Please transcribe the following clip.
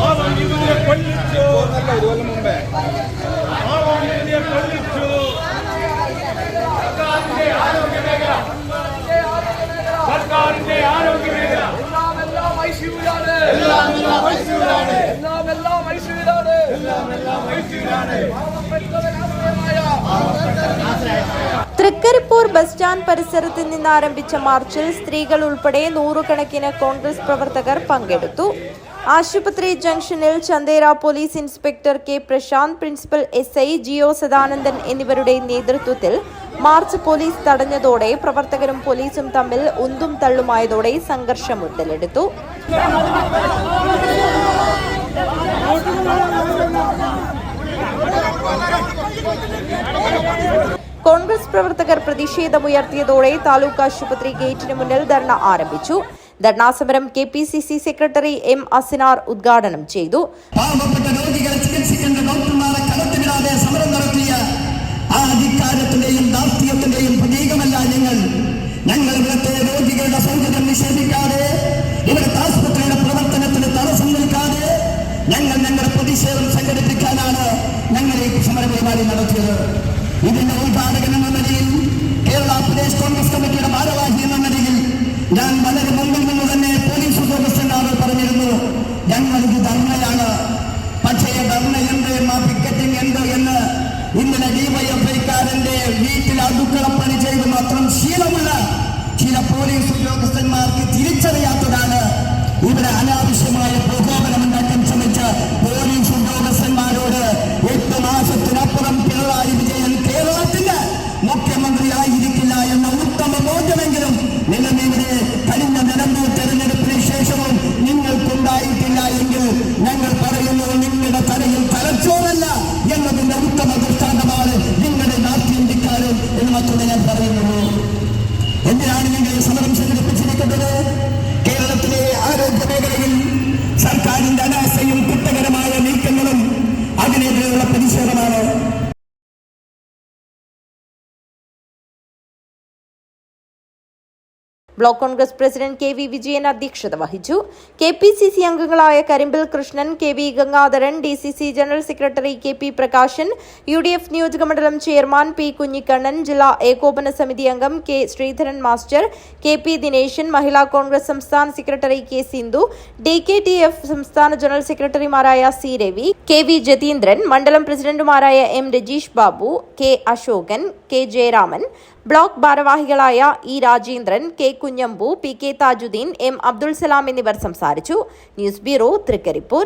ആവാനിയെ കൊല്ലിച്ചു ഒരു കൊല്ലം മുമ്പേ ആവാനിയെ കൊല്ലിച്ചു സർക്കാരിന്റെ ആരോഗ്യ മേഖല സർക്കാരിന്റെ ആരോഗ്യ മേഖല എല്ലാം എല്ലാം ഐസിയുലാണ് എല്ലാം എല്ലാം ഐസിയുലാണ് എല്ലാം തൃക്കരിപ്പൂർ ബസ് സ്റ്റാൻഡ് പരിസരത്ത് നിന്ന് ആരംഭിച്ച മാർച്ചിൽ സ്ത്രീകൾ ഉൾപ്പെടെ നൂറുകണക്കിന് കോൺഗ്രസ് പ്രവർത്തകർ പങ്കെടുത്തു. ആശുപത്രി ജംഗ്ഷനിൽ Chandera police inspector K Prashanth principal S I G O Sadanandan എന്നിവരുടെ നേതൃത്വത്തിൽ മാർച്ച് പോലീസ് തടഞ്ഞതോടെ പ്രവർത്തകരും പോലീസും തമ്മിൽ ഉന്തും തള്ളുമായതോടെ സംഘർഷം ഉടലെടുത്തു കോൺഗ്രസ് പ്രവർത്തകർ പ്രതിഷേധമുയർത്തിയതോടെ താലൂക്ക് ആശുപത്രി ഗേറ്റിന് മുന്നിൽ ധർണ ആരംഭിച്ചു. ധർണാസമരം K P C C secretary M Asinar ഉദ്ഘാടനം ചെയ്തു. ഞങ്ങൾ. നിഷേധിക്കാതെ ഞങ്ങൾ ഞങ്ങളുടെ പ്രതിഷേധം സംഘടിപ്പിക്കാനാണ് ഞങ്ങൾ ഈ സമരപരിപാടി നടത്തിയത്. ഇതിന്റെ ഉദ്ഘാടകൻ എന്ന നിലയിൽ കേരള പ്രദേശ് കോൺഗ്രസ് കമ്മിറ്റിയുടെ ഭാരവാഹി എന്ന നിലയിൽ ഞാൻ വളരെ മുമ്പിൽ നിന്ന് തന്നെ പോലീസ് ഉദ്യോഗസ്ഥനാണ് പറഞ്ഞിരുന്നു ഞങ്ങൾ ഇത് ധർമ്മയാണ്. പക്ഷേ ധർമ്മ എന്ത്? പിക്കറ്റിംഗ് എന്ത്? എന്ന് ഇന്നലെ ഡിവൈഎഫ്ഐക്കാരന്റെ വീട്ടിൽ അടുക്കളപ്പണി ചെയ്ത് മാത്രം ശീലമുള്ള ചില പോലീസ് ഉദ്യോഗസ്ഥന്മാർക്ക് തിരിച്ചറിയാത്തതാണ് എന്തിനാണ് നിങ്ങൾ സമരം സംഘടിപ്പിച്ചിരിക്കുന്നത് കേരളത്തിലെ ആരോഗ്യ മേഖലയിൽ സർക്കാരിന്റെ അനാശയും കുറ്റകരമായ നീക്കങ്ങളും അതിനെതിരെയുള്ള പ്രതിഷേധമാണ്. Block Congress president K V Vijayan അധ്യക്ഷത വഹിച്ചു. കെ പി സി സി അംഗങ്ങളായ Karimbil Krishnan K V Gangadharan D C C general secretary K P Prakashan U D F നിയോജകമണ്ഡലം ചെയർമാൻ പി കുഞ്ഞിക്കണ്ണൻ ജില്ലാ ഏകോപന സമിതി അംഗം K Sreedharan master K P Dineshan Mahila Congress സംസ്ഥാന secretary K Sindhu D K T F സംസ്ഥാന general സെക്രട്ടറിമാരായ C Ravi K V Jatheendran മണ്ഡലം പ്രസിഡന്റുമാരായ M Rajeesh Babu K Ashokan K Jayaraman block ഭാരവാഹികളായ E Rajendran K Kunhambu P K Thajudheen M Abdul Salam എന്നിവർ സംസാരിച്ചു. News bureau Thrikaripur.